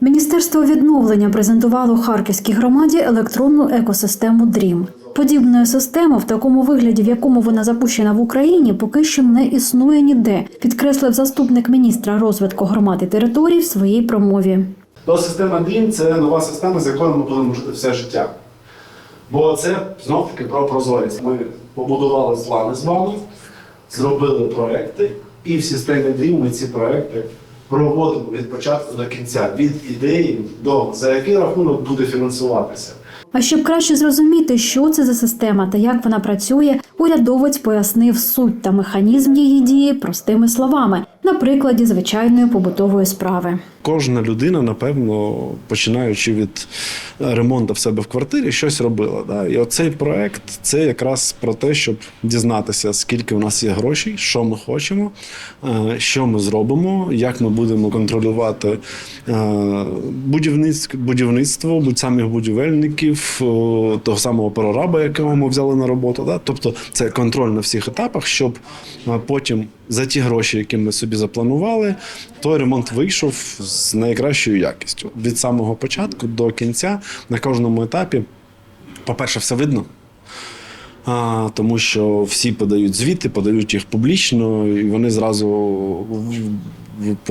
Міністерство відновлення презентувало Харківській громаді електронну екосистему ДРІМ. Подібної системи в такому вигляді, в якому вона запущена в Україні, поки що не існує ніде, підкреслив заступник міністра розвитку громад і територій в своїй промові. То система DREAM – це нова система, з якою ми будемо жити все життя. Бо це знов таки про прозорість. Ми побудували плани з вами, зробили проекти, і в системі DREAM ми ці проекти проводимо від початку до кінця, від ідеї до за який рахунок буде фінансуватися. А щоб краще зрозуміти, що це за система та як вона працює, урядовець пояснив суть та механізм її дії простими словами на прикладі звичайної побутової справи. Кожна людина, напевно, починаючи від ремонту в себе в квартирі, щось робила. Да? І оцей проект це якраз про те, щоб дізнатися, скільки в нас є грошей, що ми хочемо, е, що ми зробимо, як ми будемо контролювати е, будівництво, будівництво будь самих будівельників, того самого прораба, якого ми взяли на роботу. Да? Тобто це контроль на всіх етапах, щоб е, потім за ті гроші, які ми собі запланували, той ремонт вийшов з найкращою якістю. Від самого початку до кінця на кожному етапі, по-перше, все видно. А, тому що всі подають звіти, подають їх публічно, і вони зразу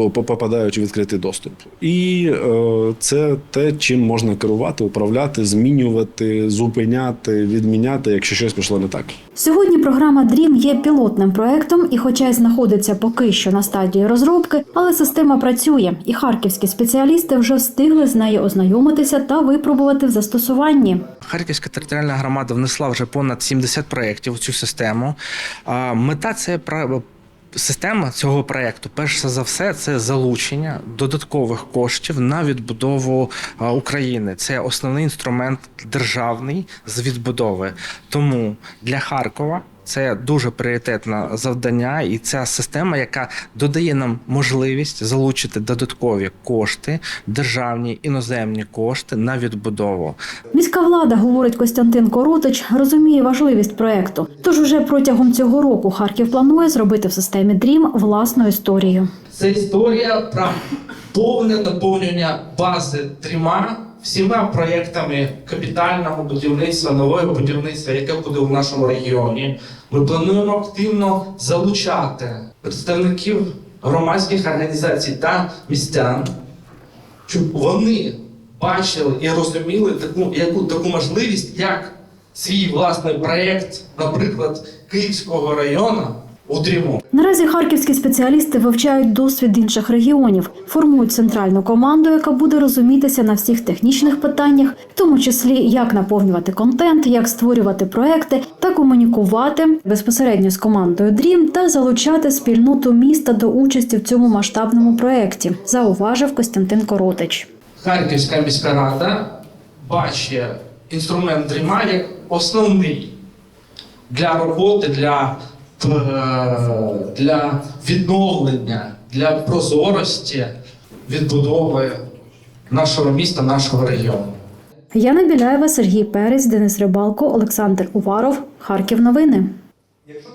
попадають у відкритий доступ. І е, це те, чим можна керувати, управляти, змінювати, зупиняти, відміняти, якщо щось пішло не так. Сьогодні програма DREAM є пілотним проектом, і, хоча й знаходиться поки що на стадії розробки, але система працює, і харківські спеціалісти вже встигли з нею ознайомитися та випробувати в застосуванні. Харківська територіальна громада внесла вже понад 70 проєктів у цю систему. Мета це система цього проєкту, перш за все, це залучення додаткових коштів на відбудову України. Це основний інструмент державний з відбудови. Тому для Харкова. Це дуже пріоритетне завдання, і ця система, яка додає нам можливість залучити додаткові кошти, державні іноземні кошти на відбудову. Міська влада, говорить Костянтин Коротич, розуміє важливість проекту. Тож уже протягом цього року Харків планує зробити в системі DREAM власну історію. Це історія про повне наповнення бази трьома всіма проєктами капітального будівництва, нового будівництва, яке буде в нашому регіоні. Ми плануємо активно залучати представників громадських організацій та містян, щоб вони бачили і розуміли таку, яку таку можливість, як свій власний проєкт, наприклад, Київського району утримувати. Наразі харківські спеціалісти вивчають досвід інших регіонів, формують центральну команду, яка буде розумітися на всіх технічних питаннях, в тому числі як наповнювати контент, як створювати проекти та комунікувати безпосередньо з командою DREAM та залучати спільноту міста до участі в цьому масштабному проекті, зауважив Костянтин Коротич. Харківська міська рада бачить інструмент дріма як основний для роботи, для, для відновлення, для прозорості відбудови нашого міста, нашого регіону. Яна Біляєва, Сергій Перець, Денис Рибалко, Олександр Уваров. Харків новини. Якщо